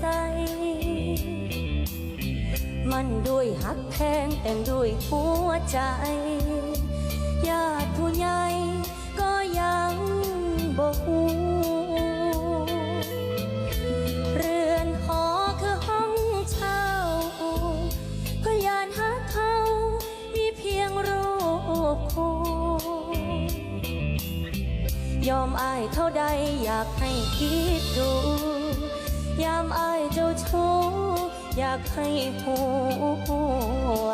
ใส มันด้วยหักแพงแต่งด้วยหัวใจญาติผู้ใหญ่ก็ยังบ่หูเรือนหอคือห้องเช่าพยานหาเขามีเพียงรูปคู่ยอมอายเท่าใดอยากให้คิดดู อยากให้หัว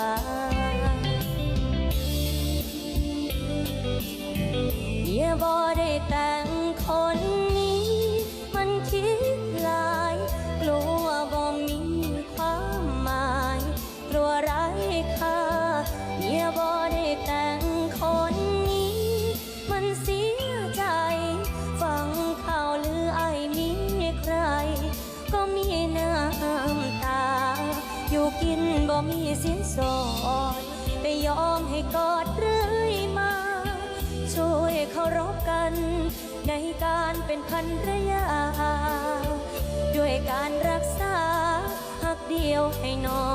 เย่าบ่ได้แต่งคนนี้ มันคิดหลายกลัวบ่มีความหมายกลัวไร้ค่า กินบ่มีสินสอดแต่ยอมให้กอดเรื่อยมา ช่วยเคารพกัน ในการเป็นพันรยา ด้วยการรักษาหักเดียวให้น้อ